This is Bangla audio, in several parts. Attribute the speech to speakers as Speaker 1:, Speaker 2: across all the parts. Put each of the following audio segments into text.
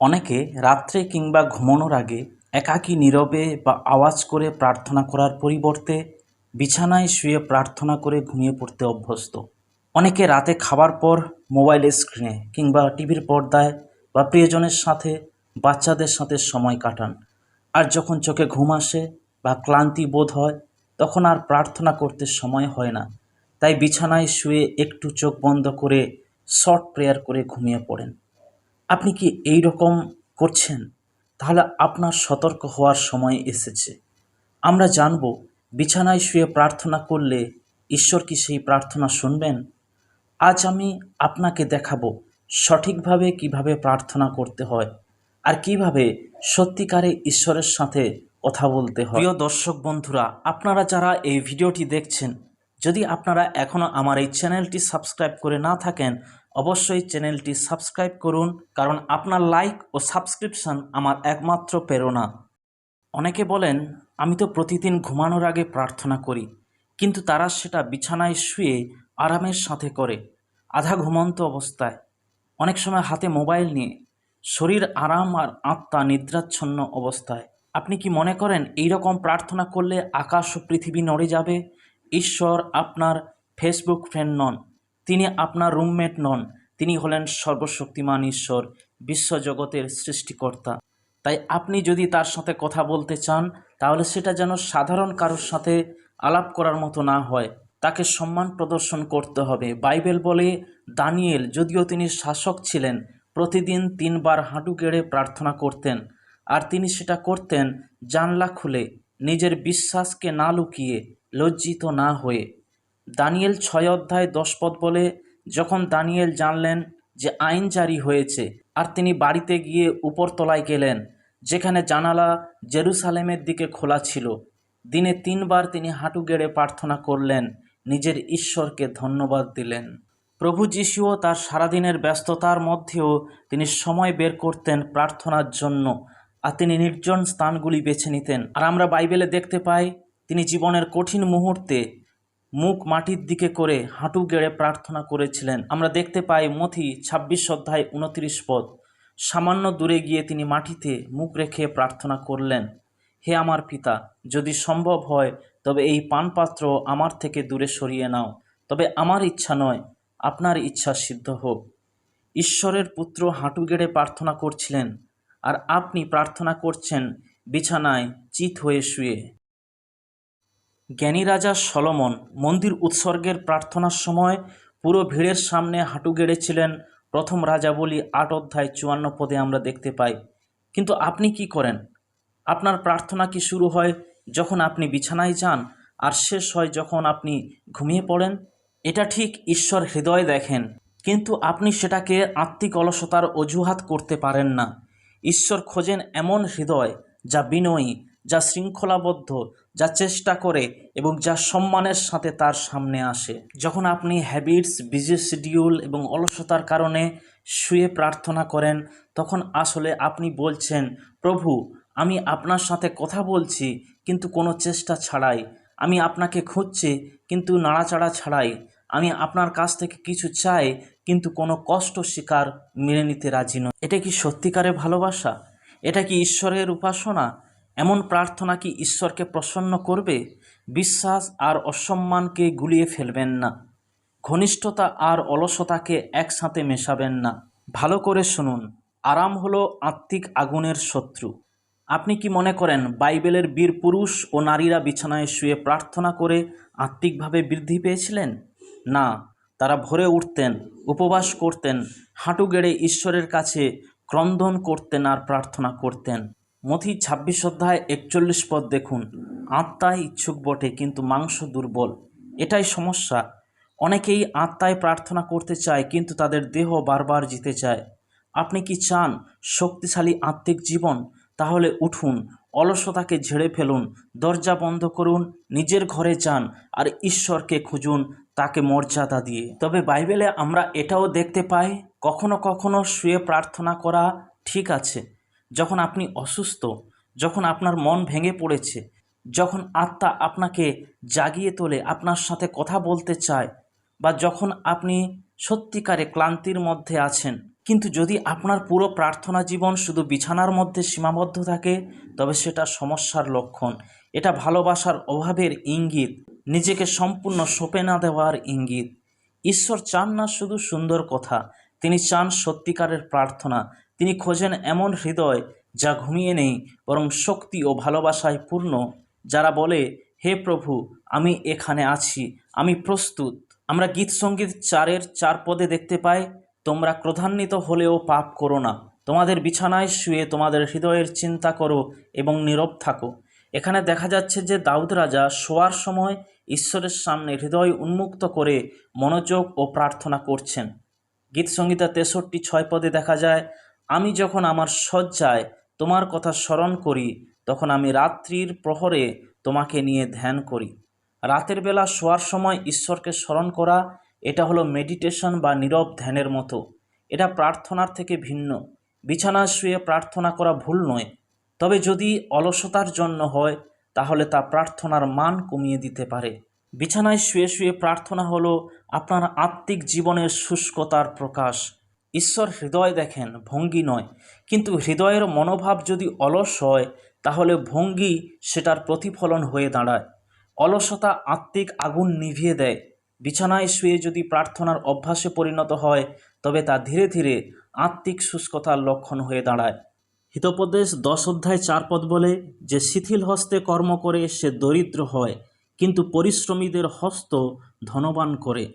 Speaker 1: অনেকে রাত্রে কিংবা ঘুমানোর আগে একাকী নীরবে বা আওয়াজ করে প্রার্থনা করার পরিবর্তে বিছানায় শুয়ে প্রার্থনা করে ঘুমিয়ে পড়তে অভ্যস্ত। অনেকে রাতে খাবার পর মোবাইলের স্ক্রিনে কিংবা টিভির পর্দায় বা প্রিয়জনের সাথে বাচ্চাদের সাথে সময় কাটান। আর যখন চোখে ঘুম আসে বা ক্লান্তি বোধ হয়, তখন আর প্রার্থনা করতে সময় হয় না। তাই বিছানায় শুয়ে একটু চোখ বন্ধ করে শর্ট প্রেয়ার করে ঘুমিয়ে পড়েন। আপনি কি এই রকম করছেন? তাহলে আপনার সতর্ক হওয়ার সময় এসেছে। আমরা জানব, বিছানায় শুয়ে প্রার্থনা করলে ঈশ্বর কি সেই প্রার্থনা শুনবেন? আজ আমি আপনাকে দেখাবো সঠিকভাবে কীভাবে প্রার্থনা করতে হয় আর কীভাবে সত্যিকারে ঈশ্বরের সাথে কথা বলতে হয়। প্রিয় দর্শক বন্ধুরা, আপনারা যারা এই ভিডিওটি দেখছেন যদি আপনারা এখনও আমার এই চ্যানেলটি সাবস্ক্রাইব করে না থাকেন, অবশ্যই চ্যানেলটি সাবস্ক্রাইব করুন, কারণ আপনার লাইক ও সাবস্ক্রিপশন আমার একমাত্র প্রেরণা। অনেকে বলেন, আমি তো প্রতিদিন ঘুমানোর আগে প্রার্থনা করি, কিন্তু তারা সেটা বিছানায় শুয়ে আরামের সাথে করে, আধা ঘুমন্ত অবস্থায়। অনেক সময় হাতে মোবাইল নিয়ে, শরীর আরাম আর আত্মা নিদ্রাচ্ছন্ন অবস্থায়। আপনি কি মনে করেন এই রকম প্রার্থনা করলে আকাশ ও পৃথিবী নড়ে যাবে? ঈশ্বর আপনার ফেসবুক ফ্রেন্ড নন, তিনি আপনার রুমমেট নন, তিনি হলেন সর্বশক্তিমান ঈশ্বর, বিশ্বজগতের সৃষ্টিকর্তা। তাই আপনি যদি তার সাথে কথা বলতে চান, তাহলে সেটা যেন সাধারণ কারোর সাথে আলাপ করার মতো না হয়। তাকে সম্মান প্রদর্শন করতে হবে। বাইবেল বলে, দানিয়েল, যদিও তিনি শাসক ছিলেন, প্রতিদিন তিনবার হাঁটু গেড়ে প্রার্থনা করতেন, আর তিনি সেটা করতেন জানলা খুলে। নিজের বিশ্বাসকে না লুকিয়ে লজ্জিত না হয়ে। দানিয়েল ছয় অধ্যায় দশ পদ বলে যখন দানিয়েল জানলেন যে আইন জারি হয়েছে আর তিনি বাড়িতে গিয়ে উপরতলায় গেলেন, যেখানে জানালা জেরুসালেমের দিকে খোলা ছিল। দিনে তিনবার তিনি হাঁটু গেড়ে প্রার্থনা করলেন, নিজের ঈশ্বরকে ধন্যবাদ দিলেন। প্রভু যিশুও তার সারাদিনের ব্যস্ততার মধ্যেও তিনি সময় বের করতেন প্রার্থনার জন্য। আর তিনি নির্জন স্থানগুলি বেছে নিতেন। আর আমরা বাইবেলে দেখতে পাই, তিনি জীবনের কঠিন মুহূর্তে মুখ মাটির দিকে করে হাঁটু গেড়ে প্রার্থনা করেছিলেন। আমরা দেখতে পাই মথি ছাব্বিশ অধ্যায় উনত্রিশ পদ, সামান্য দূরে গিয়ে তিনি মাটিতে মুখ রেখে প্রার্থনা করলেন, হে আমার পিতা, যদি সম্ভব হয়, তবে এই পানপাত্র আমার থেকে দূরে সরিয়ে নাও। তবে আমার ইচ্ছা নয়, আপনার ইচ্ছা সিদ্ধ হোক। ঈশ্বরের পুত্র হাঁটু গেড়ে প্রার্থনা করছিলেন আর আপনি প্রার্থনা করছেন, বিছানায় চিত হয়ে শুয়ে। জ্ঞানী রাজা সলমন মন্দির উৎসর্গের প্রার্থনার সময় পুরো ভিড়ের সামনে হাঁটু গেড়েছিলেন। প্রথম রাজা বলি আট অধ্যায় চুয়ান্ন পদে আমরা দেখতে পাই। কিন্তু আপনি কি করেন? আপনার প্রার্থনা কি শুরু হয় যখন আপনি বিছানায় যান আর শেষ হয় যখন আপনি ঘুমিয়ে পড়েন? এটা ঠিক ঈশ্বর হৃদয় দেখেন, কিন্তু আপনি সেটাকে আত্মিক অলসতার অজুহাত করতে পারেন না। ঈশ্বর খোঁজেন এমন হৃদয় যা বিনয়ী, যা শৃঙ্খলাবদ্ধ, যা চেষ্টা করে এবং যা সম্মানের সাথে তার সামনে আসে। যখন আপনি হ্যাবিটস, বিজি শিডিউল এবং অলসতার কারণে শুয়ে প্রার্থনা করেন, তখন আসলে আপনি বলছেন, প্রভু, আমি আপনার সাথে কথা বলছি, কিন্তু কোনো চেষ্টা ছাড়াই। আমি আপনাকে খুঁজছি, কিন্তু নাড়াচাড়া ছাড়াই। আমি আপনার কাছ থেকে কিছু চাই কিন্তু কোনো কষ্ট স্বীকার মেনে নিতে রাজি নয়। এটা কি সত্যিকারে ভালোবাসা? এটা কি ঈশ্বরের উপাসনা? এমন প্রার্থনা কি ঈশ্বরকে প্রসন্ন করবে? বিশ্বাস আর অসম্মানকে গুলিয়ে ফেলবেন না। ঘনিষ্ঠতা আর অলসতাকে একসাথে মেশাবেন না। ভালো করে শুনুন, আরাম হলো আত্মিক আগুনের শত্রু। আপনি কি মনে করেন বাইবেলের বীর পুরুষ ও নারীরা বিছানায় শুয়ে প্রার্থনা করে আত্মিকভাবে বৃদ্ধি পেয়েছিলেন? না তারা ভোরে উঠতেন, উপবাস করতেন, হাঁটু গেড়ে ঈশ্বরের কাছে ক্রন্দন করতেন আর প্রার্থনা করতেন। মথি ছাব্বিশ অধ্যায় একচল্লিশ পদ দেখুন আত্মায় ইচ্ছুক বটে, কিন্তু মাংস দুর্বল। এটাই সমস্যা। অনেকেই আত্মায় প্রার্থনা করতে চায়, কিন্তু তাদের দেহ বারবার জিতে চায় আপনি কি চান শক্তিশালী আত্মিক জীবন? তাহলে উঠুন, অলসতাকে ঝেড়ে ফেলুন, দরজা বন্ধ করুন, নিজের ঘরে যান, আর ঈশ্বরকে খুঁজুন তাকে মর্যাদা দিয়ে। তবে বাইবেলে আমরা এটাও দেখতে পাই, কখনো কখনো শুয়ে প্রার্থনা করা ঠিক আছে। যখন আপনি অসুস্থ, যখন আপনার মন ভেঙে পড়েছে, যখন আত্মা আপনাকে জাগিয়ে তোলে, আপনার সাথে কথা বলতে চায়, বা যখন আপনি সত্যিকারে ক্লান্তির মধ্যে আছেন। কিন্তু যদি আপনার পুরো প্রার্থনা জীবন শুধু বিছানার মধ্যে সীমাবদ্ধ থাকে, তবে সেটা সমস্যার লক্ষণ। এটা ভালোবাসার অভাবের ইঙ্গিত। নিজেকে সম্পূর্ণ সঁপে না দেওয়ার ইঙ্গিত। ঈশ্বর চান না শুধু সুন্দর কথা, তিনি চান সত্যিকারের প্রার্থনা। তিনি খোঁজেন এমন হৃদয় যা ঘুমিয়ে নেই, বরং শক্তি ও ভালোবাসায় পূর্ণ, যারা বলে, হে প্রভু, আমি এখানে আছি, আমি প্রস্তুত। আমরা গীত সংগীত চারের চার পদে দেখতে পাই, তোমরা ক্রধান্বিত হলেও পাপ করো না। তোমাদের বিছানায় শুয়ে তোমাদের হৃদয়ের চিন্তা করো এবং নীরব থাকো। এখানে দেখা যাচ্ছে যে দাউদ রাজা শোয়ার সময় ঈশ্বরের সামনে হৃদয় উন্মুক্ত করে মনোযোগ ও প্রার্থনা করছেন। গীত সংগীতা তেষট্টি ছয় পদে দেখা যায়, আমি যখন আমার শয্যায় তোমার কথা স্মরণ করি, তখন আমি রাত্রির প্রহরে তোমাকে নিয়ে ধ্যান করি। রাতের বেলা শোয়ার সময় ঈশ্বরকে স্মরণ করা, এটা হলো মেডিটেশন বা নীরব ধ্যানের মতো। এটা প্রার্থনার থেকে ভিন্ন। বিছানায় শুয়ে প্রার্থনা করা ভুল নয়। তবে যদি অলসতার জন্য হয় তাহলে তা প্রার্থনার মান কমিয়ে দিতে পারে। বিছানায় শুয়ে শুয়ে প্রার্থনা হলো আপনার আত্মিক জীবনের শুষ্কতার প্রকাশ। ঈশ্বর হৃদয় দেখেন, ভঙ্গি নয়। কিন্তু হৃদয়ের মনোভাব যদি অলস হয়, তাহলে ভঙ্গি সেটার প্রতিফলন হয়ে দাঁড়ায়। অলসতা আত্মিক আগুন নিভিয়ে দেয়। বিছানায় শুয়ে যদি প্রার্থনার অভ্যাসে পরিণত হয়, তবে তা ধীরে ধীরে আত্মিক শুষ্কতার লক্ষণ হয়ে দাঁড়ায়। হিতোপদেশ দশ অধ্যায় চার পদ বলে, যে শিথিল হস্তে কর্ম করে, সে দরিদ্র হয়, কিন্তু পরিশ্রমীদের হস্ত ধনবান করে।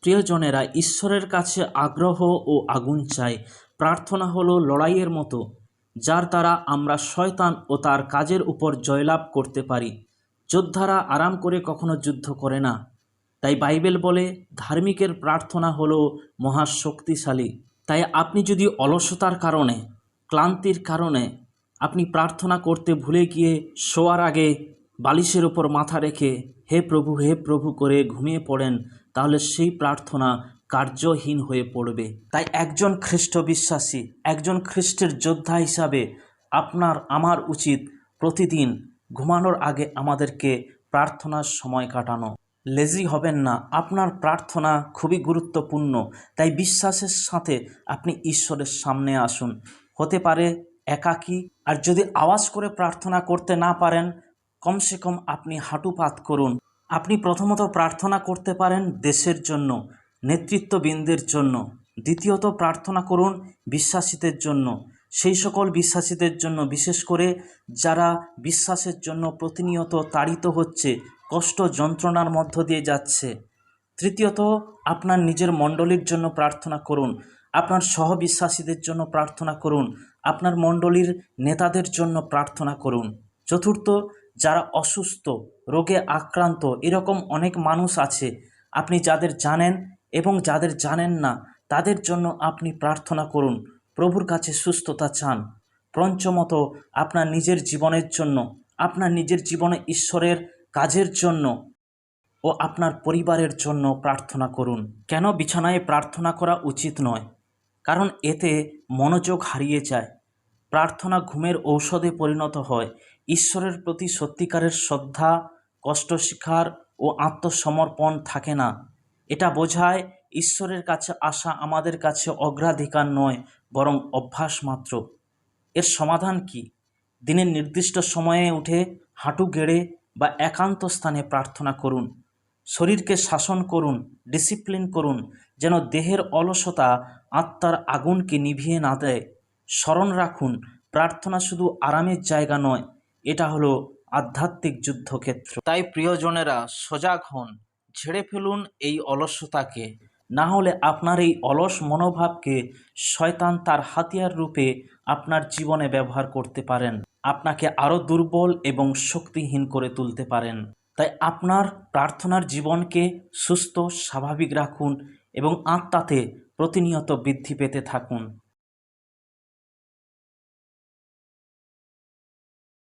Speaker 1: প্রিয়জনেরা, ঈশ্বরের কাছে আগ্রহ ও আগুন চাই প্রার্থনা হলো লড়াইয়ের মতো, যার দ্বারা আমরা শয়তান ও তার কাজের উপর জয়লাভ করতে পারি। যোদ্ধারা আরাম করে কখনো যুদ্ধ করে না। তাই বাইবেল বলে, ধার্মিকের প্রার্থনা হলো মহাশক্তিশালী তাই আপনি যদি অলসতার কারণে ক্লান্তির কারণে আপনি প্রার্থনা করতে ভুলে গিয়ে শোয়ার আগে বালিশের ওপর মাথা রেখে হে প্রভু হে প্রভু করে ঘুমিয়ে পড়েন, তাহলে সেই প্রার্থনা কার্যহীন হয়ে পড়বে। তাই একজন খ্রিস্ট বিশ্বাসী, একজন খ্রিস্টের যোদ্ধা হিসাবে আপনার, আমার উচিত প্রতিদিন ঘুমানোর আগে আমাদেরকে প্রার্থনার সময় কাটানো। লেজি হবেন না, আপনার প্রার্থনা খুবই গুরুত্বপূর্ণ। তাই বিশ্বাসের সাথে আপনি ঈশ্বরের সামনে আসুন। হতে পারে একাকী। আর যদি আওয়াজ করে প্রার্থনা করতে না পারেন, কমসে কম আপনি হাঁটুপাত করুন। আপনি প্রথমত প্রার্থনা করতে পারেন দেশের জন্য, নেতৃত্ববৃন্দের জন্য। দ্বিতীয়ত প্রার্থনা করুন বিশ্বাসীদের জন্য। সেই সকল বিশ্বাসীদের জন্য, বিশেষ করে যারা বিশ্বাসের জন্য প্রতিনিয়ত তাড়িত হচ্ছে, কষ্ট যন্ত্রণার মধ্য দিয়ে যাচ্ছে। তৃতীয়ত, আপনার নিজের মণ্ডলীর জন্য প্রার্থনা করুন। আপনার সহবিশ্বাসীদের জন্য প্রার্থনা করুন, আপনার মণ্ডলীর নেতাদের জন্য প্রার্থনা করুন। চতুর্থ, যারা অসুস্থ, রোগে আক্রান্ত, এরকম অনেক মানুষ আছে, আপনি যাদের জানেন এবং যাদের জানেন না, তাদের জন্য আপনি প্রার্থনা করুন, প্রভুর কাছে সুস্থতা চান। পঞ্চমত, আপনার নিজের জীবনের জন্য, আপনার নিজের জীবনে ঈশ্বরের কাজের জন্য ও আপনার পরিবারের জন্য প্রার্থনা করুন। কেন বিছানায় প্রার্থনা করা উচিত নয়? কারণ এতে মনোযোগ হারিয়ে যায়। প্রার্থনা ঘুমের ঔষধে পরিণত হয়। ঈশ্বরের প্রতি সত্যিকারের শ্রদ্ধা কষ্ট স্বীকার ও আত্মসমর্পণ থাকে না। এটা বোঝায় ঈশ্বরের কাছে আসা আমাদের কাছে অগ্রাধিকার নয়, বরং অভ্যাস মাত্র। এর সমাধান কি? দিনের নির্দিষ্ট সময়ে উঠে হাঁটু গেড়ে বা একান্ত স্থানে প্রার্থনা করুন। শরীরকে শাসন করুন ডিসিপ্লিন করুন, যেন দেহের অলসতা আত্মার আগুনকে নিভিয়ে না দেয়। স্মরণ রাখুন, প্রার্থনা শুধু আরামের জায়গা নয়, এটা হলো আধ্যাত্মিক যুদ্ধক্ষেত্র। তাই প্রিয়জনেরা সজাগ হন, ঝেড়ে ফেলুন এই অলসতাকে। না হলে আপনার এই অলস মনোভাবকে শয়তান তার হাতিয়ার রূপে আপনার জীবনে ব্যবহার করতে পারেন। আপনাকে আরও দুর্বল এবং শক্তিহীন করে তুলতে পারেন। তাই আপনার প্রার্থনার জীবনকে সুস্থ স্বাভাবিক রাখুন এবং আত্মাতে প্রতিনিয়ত বৃদ্ধি পেতে থাকুন।